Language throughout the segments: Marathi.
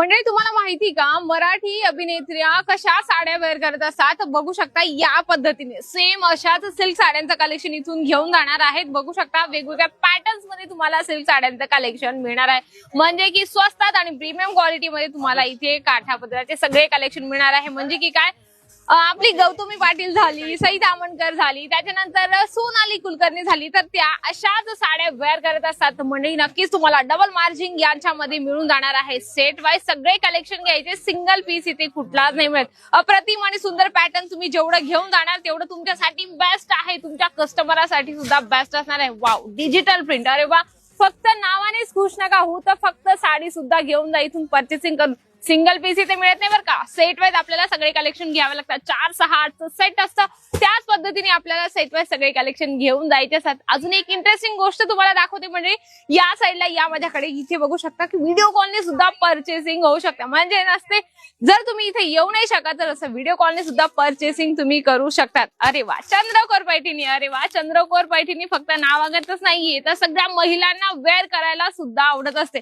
मंडळी तुम्हाला माहिती का? मराठी अभिनेत्र्या कशा साड्या वेअर करत असतात? बघू शकता या पद्धतीने. सेम अशाच सिल्क साड्यांचं कलेक्शन इथून घेऊन जाणार आहेत. बघू शकता वेगवेगळ्या पॅटर्न्समध्ये तुम्हाला सिल्क साड्यांचं कलेक्शन मिळणार आहे. म्हणजे की स्वस्तात आणि प्रीमियम क्वालिटीमध्ये तुम्हाला इथे काठा पदराचे सगळे कलेक्शन मिळणार आहे. म्हणजे की काय? आपली गौतमी पाटील झाली सई दामणकर झाली त्याच्यानंतर सोनाली कुलकर्णी झाली. तर त्या अशाच साड्या वेअर करत असतात. मंडळी नक्कीच तुम्हाला डबल मार्जिन यांच्यामध्ये मिळून जाणार आहे. सेट वाईज सगळे कलेक्शन घ्यायचे. सिंगल पीस इथे कुठलाच नाही मिळत. अप्रतिम आणि सुंदर पॅटर्न तुम्ही जेवढं घेऊन जाणार तेवढं तुमच्यासाठी बेस्ट आहे. तुमच्या कस्टमरासाठी सुद्धा बेस्ट असणार आहे. वाव डिजिटल प्रिंट अरे वा! फक्त नावानेच खुश नका हो तर फक्त साडी सुद्धा घेऊन जा. इथून परचेसिंग करून. सिंगल पीस इथे मिळत नाही बरं का. सेट वाईज आपल्याला सगळे कलेक्शन घ्यावे लागतात. चार सहा आठचं सेट असतं. त्याच पद्धतीने आपल्याला सेट वाईज सगळे कलेक्शन घेऊन जायचे असतात. अजून एक इंटरेस्टिंग गोष्ट तुम्हाला दाखवते म्हणजे या साईडला या माझ्याकडे इथे बघू शकता की व्हिडिओ कॉलने सुद्धा परचेसिंग होऊ शकते. म्हणजे नसते जर तुम्ही इथे येऊ नाही शकत तर असं व्हिडिओ कॉलने सुद्धा परचेसिंग तुम्ही करू शकतात. अरे वा चंद्रकोर पैठिणी. अरे वा चंद्रकोर पैठिणी फक्त नावागतच नाहीये. तर सगळ्या महिलांना वेअर करायला सुद्धा आवडत असते.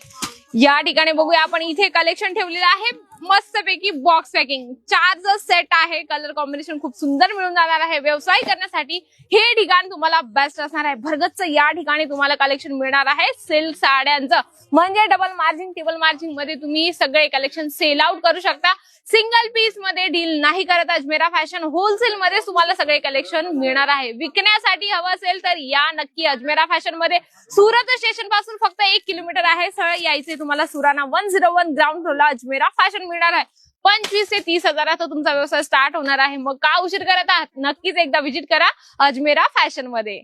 या ठिकाणी बघूया आपण इथे कलेक्शन ठेवलेलं आहे मस्तपैकी बॉक्स पॅकिंग चार जो सेट आहे. कलर कॉम्बिनेशन खूप सुंदर मिळून जाणार आहे. व्यवसाय करण्यासाठी हे ठिकाण तुम्हाला बेस्ट असणार आहे. भरगतचं या ठिकाणी तुम्हाला कलेक्शन मिळणार आहे. सिल्क साड्यांचं. म्हणजे डबल मार्जिन टेबल मार्जिनमध्ये तुम्ही सगळे कलेक्शन सेल आउट करू शकता. सिंगल पीसमध्ये डील नाही करत अजमेरा फॅशन होलसेल मध्ये तुम्हाला सगळे कलेक्शन मिळणार आहे. विकण्यासाठी हवं असेल तर या नक्की अजमेरा फॅशनमध्ये. सुरत स्टेशनपासून फक्त एक किलोमीटर आहे. सरळ यायचे तुम्हाला Surana one zero one ground फ्लोरला Ajmera fashion मिळणार आहे. पंचवीस ते तीस हजारात तुमचा व्यवसाय स्टार्ट होणार आहे. मग का उशीर करत आहात? नक्कीच एकदा व्हिजिट करा अजमेरा फॅशनमध्ये.